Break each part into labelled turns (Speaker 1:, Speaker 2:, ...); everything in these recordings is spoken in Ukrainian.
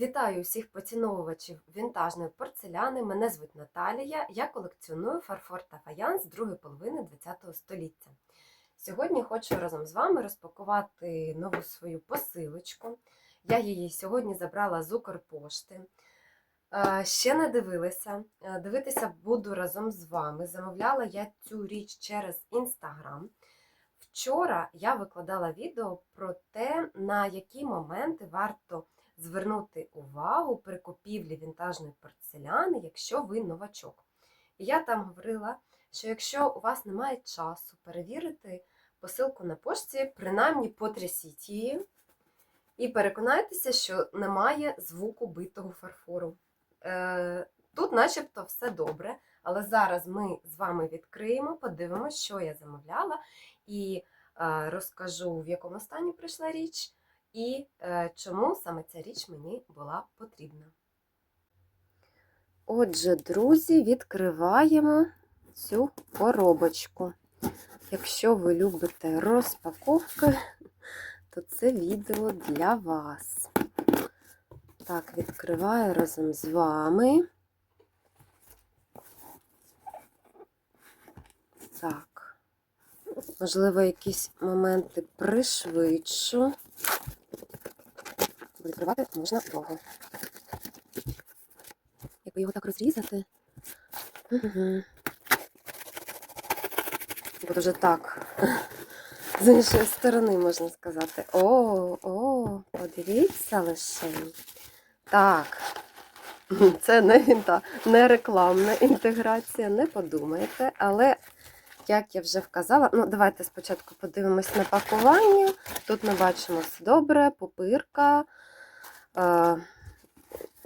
Speaker 1: Вітаю усіх поціновувачів вінтажної порцеляни. Мене звуть Наталія. Я колекціоную фарфор та фаянс другої половини ХХ століття. Сьогодні хочу разом з вами розпакувати нову свою посилочку. Я її сьогодні забрала з Укрпошти. Е, Ще не дивилася. Е, Дивитися буду разом з вами. Замовляла я цю річ через Інстаграм. Вчора я викладала відео про те, на які моменти варто звернути увагу при купівлі вінтажної порцеляни, якщо ви новачок. І я там говорила, що якщо у вас немає часу перевірити посилку на пошті, принаймні потрясіть її і переконайтеся, що немає звуку битого фарфору. Е, Тут, начебто, все добре, але зараз ми з вами відкриємо, подивимося, що я замовляла, і е, розкажу, в якому стані прийшла річ і е, чому саме ця річ мені була потрібна. Отже, друзі, відкриваємо цю коробочку. Якщо ви любите розпаковки, то це відео для вас. Так, відкриваю разом з вами. Так, можливо, якісь моменти пришвидшу. Відкривати можна довго. Якби його так розрізати. Угу. Буду вже так. З іншої сторони, можна сказати. О, о, подивіться лише. Так. Це не, не рекламна інтеграція, не подумайте, але, як я вже вказала, ну, давайте спочатку подивимось на пакування. Тут ми бачимо все добре, пупирка, е,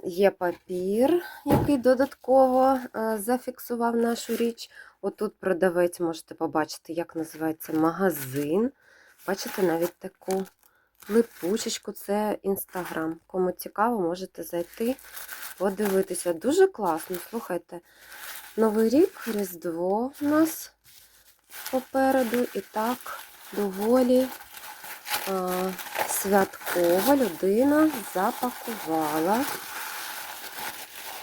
Speaker 1: є папір, який додатково е, зафіксував нашу річ. Отут продавець, можете побачити, як називається магазин. Бачите, навіть таку липучечку, це інстаграм. Кому цікаво, можете зайти, подивитися. Дуже класно, слухайте. Новий рік, Різдво у нас попереду. І так, доволі святкова людина запакувала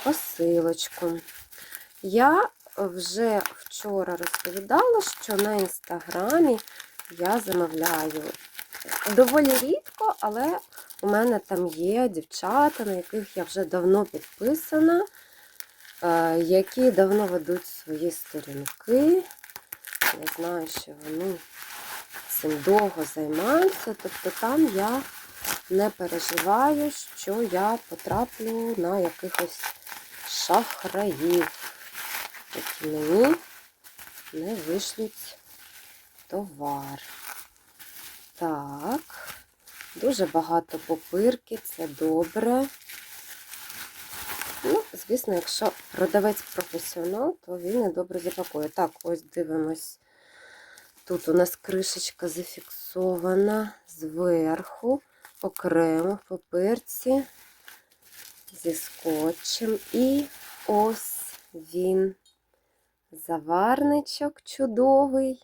Speaker 1: посилочку. Я вже вчора розповідала, що на інстаграмі я замовляю доволі рідко, але у мене там є дівчата, на яких я вже давно підписана, е, які давно ведуть свої сторінки. Я знаю, що вони цим довго займаються, тобто там я не переживаю, що я потраплю на якихось шахраїв, які мені не вишлють товар. Так, дуже багато попирки, це добре. Ну, звісно, якщо продавець професіонал, то він і добре запакує. Так, ось дивимось. Тут у нас кришечка зафіксована зверху, окремо в папирці зі скотчем. І ось він, заварничок чудовий.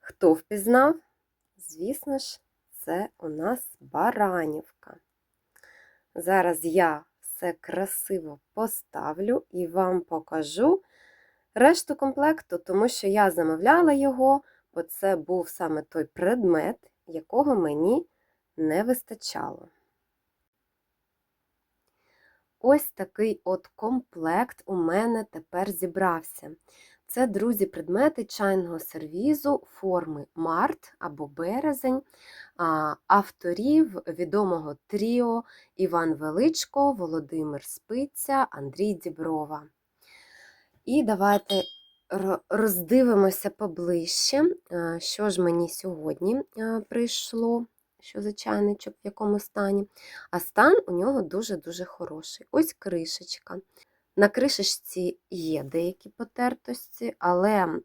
Speaker 1: Хто впізнав? Звісно ж, це у нас баранівка. Зараз я все красиво поставлю і вам покажу решту комплекту, тому що я замовляла його, бо це був саме той предмет, якого мені не вистачало. Ось такий от комплект у мене тепер зібрався. Це, друзі, предмети чайного сервізу форми Март або Березень, авторів відомого тріо Іван Величко, Володимир Спиця, Андрій Діброва. І давайте роздивимося поближче, що ж мені сьогодні прийшло, що за чайничок, в якому стані. А стан у нього дуже-дуже хороший. Ось кришечка. На кришечці є деякі потертості, але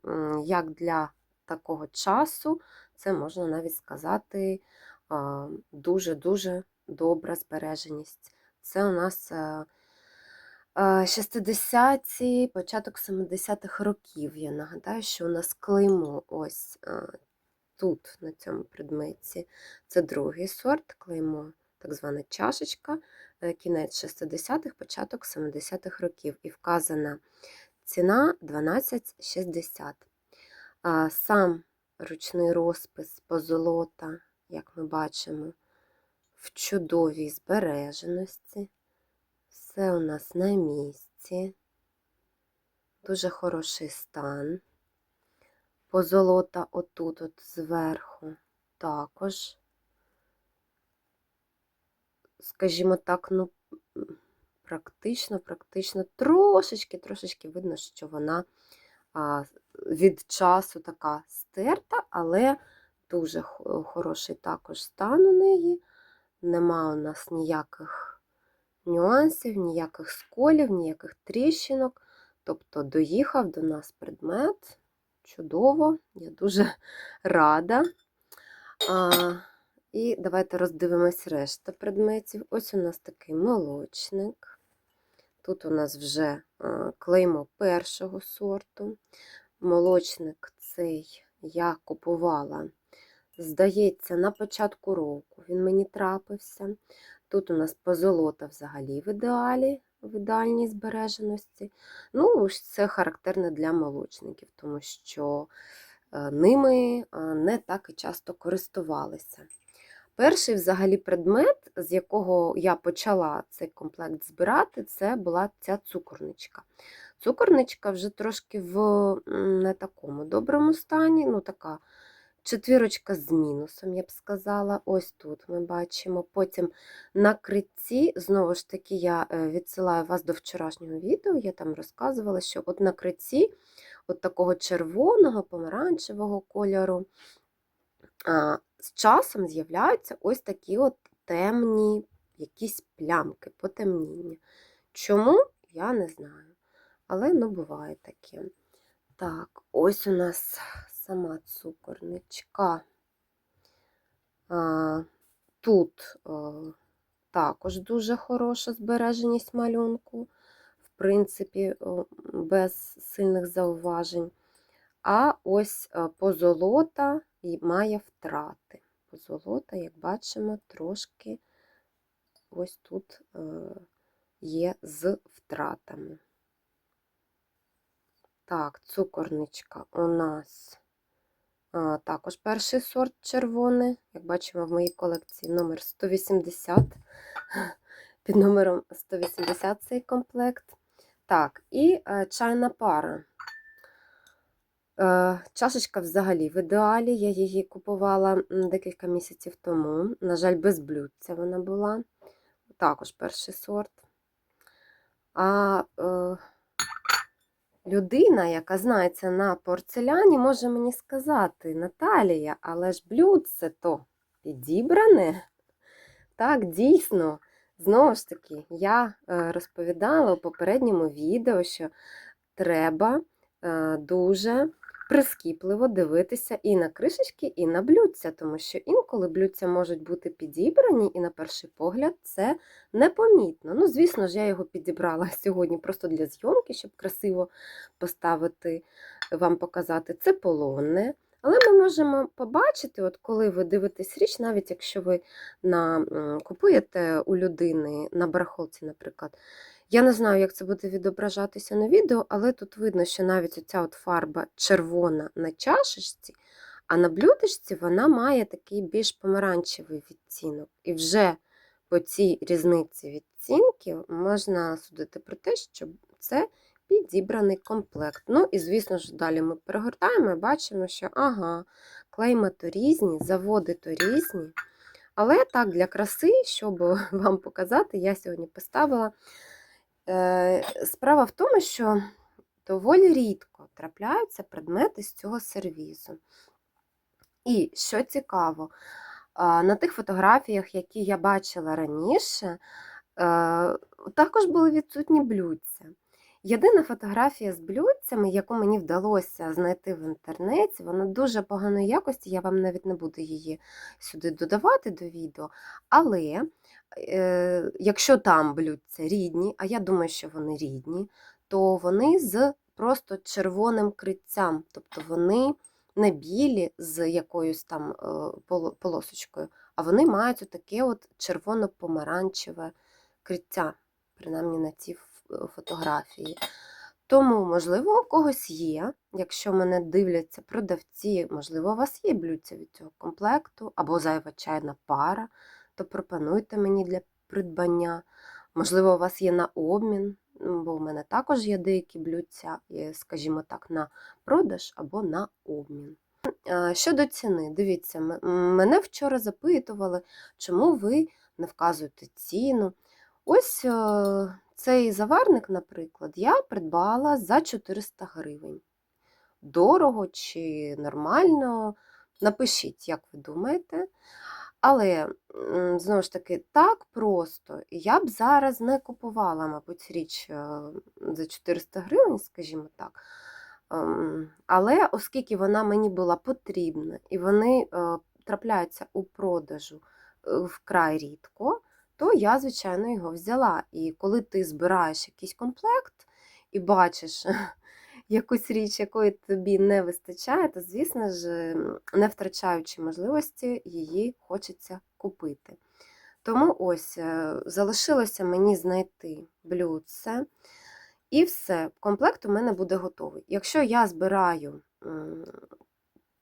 Speaker 1: як для такого часу, це можна навіть сказати дуже-дуже добра збереженість. Це у нас 60-ті, початок 70-х років. Я нагадаю, що у нас клеймо ось тут, на цьому предметі. Це другий сорт клеймо, так звана чашечка. е, кінець 60-х, початок 70-х років. І вказана ціна 12,60. А Сам ручний розпис позолота, як ми бачимо, в чудовій збереженості. Все у нас на місці. Дуже хороший стан. Позолота отут, от зверху, також, скажімо так, ну, практично, практично, трошечки, трошечки видно, що вона а, від часу така стерта, але дуже хороший також стан у неї. Нема у нас ніяких нюансів, ніяких сколів, ніяких тріщинок. Тобто доїхав до нас предмет. Чудово, я дуже рада. А, і давайте роздивимось решта предметів. Ось у нас такий молочник. Тут у нас вже клеймо першого сорту. Молочник цей я купувала, здається, на початку року він мені трапився. Тут у нас позолота взагалі в ідеалі, в ідеальній збереженості. Ну, це характерне для молочників, тому що е, ними е, не так і часто користувалися. Перший взагалі предмет, з якого я почала цей комплект збирати, це була ця цукорничка. Цукорничка вже трошки в не такому доброму стані, ну така четвірочка з мінусом, я б сказала. Ось тут ми бачимо. Потім на критці, знову ж таки, я е, відсилаю вас до вчорашнього відео, я там розказувала, що от на критці от такого червоного, помаранчевого кольору, з часом з'являються ось такі от темні якісь плямки, потемніння. Чому? Я не знаю. Але ну, буває таке. Так, ось у нас сама цукорничка. Тут також дуже хороша збереженість малюнку, в принципі, без сильних зауважень. А ось позолота має втрати. Позолота, як бачимо, трошки ось тут е, є з втратами. Так, цукорничка у нас також перший сорт червоний. Як бачимо, в моїй колекції номер 180. Під номером 180 цей комплект. Так, і е, чайна пара. Е, Чашечка взагалі в ідеалі. Я її купувала декілька місяців тому. На жаль, без блюдця вона була. Також перший сорт. А е, людина, яка знається на порцеляні, може мені сказати, Наталія, але ж блюдце то підібране. Так, дійсно. Знову ж таки, я е, розповідала у попередньому відео, що треба е, дуже прискіпливо дивитися і на кришечки, і на блюдця, тому що інколи блюдця можуть бути підібрані, і на перший погляд це непомітно. Ну, звісно ж, я його підібрала сьогодні просто для зйомки, щоб красиво поставити, вам показати. Це полонне. Але ми можемо побачити, от коли ви дивитесь річ, навіть якщо ви на, купуєте у людини на барахолці, наприклад. Я не знаю, як це буде відображатися на відео, але тут видно, що навіть оця от фарба червона на чашечці, а на блюдечці вона має такий більш помаранчевий відтінок. І вже по цій різниці відтінків можна судити про те, що це підібраний комплект. Ну і, звісно ж, далі ми перегортаємо і бачимо, що ага, клейма то різні, заводи то різні. Але так, для краси, щоб вам показати, я сьогодні поставила. Е, Справа в тому, що доволі рідко трапляються предмети з цього сервізу. І що цікаво, на тих фотографіях, які я бачила раніше, е, також були відсутні блюдця. Єдина фотографія з блюдцями, яку мені вдалося знайти в інтернеті, вона дуже поганої якості, я вам навіть не буду її сюди додавати до відео. Але е, якщо там блюдця рідні, а я думаю, що вони рідні, то вони з просто червоним криттям, тобто вони не білі з якоюсь там е, полосочкою, а вони мають таке от червоно-помаранчеве покриття, принаймні на ф- фотографії. Тому, можливо, у когось є, якщо мене дивляться продавці, можливо, у вас є блюдця від цього комплекту або зайва чайна пара, то пропонуйте мені для придбання. Можливо, у вас є на обмін, бо в мене також є деякі блюдця, скажімо так, на продаж або на обмін. Щодо ціни, дивіться, мене вчора запитували, чому ви не вказуєте ціну. Ось е, цей заварник, наприклад, я придбала за 400 гривень. Дорого чи нормально? Напишіть, як ви думаєте. Але, знову ж таки, так просто. Я б зараз не купувала, мабуть, річ е, за 400 гривень, скажімо так. Ем, Але оскільки вона мені була потрібна і вони е, трапляються у продажу е, вкрай рідко, то я, звичайно, його взяла. І коли ти збираєш якийсь комплект і бачиш якусь річ, якої тобі не вистачає, то, звісно ж, не втрачаючи можливості, її хочеться купити. Тому ось е, залишилося мені знайти блюдце. І все, комплект у мене буде готовий. Якщо я збираю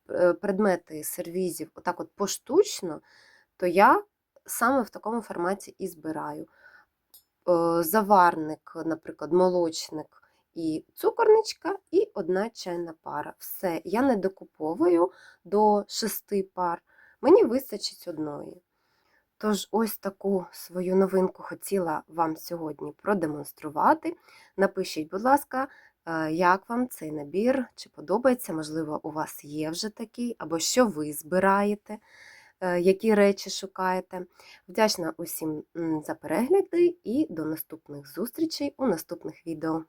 Speaker 1: е, предмети сервізів отак от поштучно, то я саме в такому форматі і збираю. Е, Заварник, наприклад, молочник і цукорничка, і одна чайна пара. Все, я не докуповую до шести пар, мені вистачить одної. Тож, ось таку свою новинку хотіла вам сьогодні продемонструвати. Напишіть, будь ласка, е, як вам цей набір, чи подобається, можливо, у вас є вже такий, або що ви збираєте, які речі шукаєте. Вдячна усім за перегляди і до наступних зустрічей у наступних відео.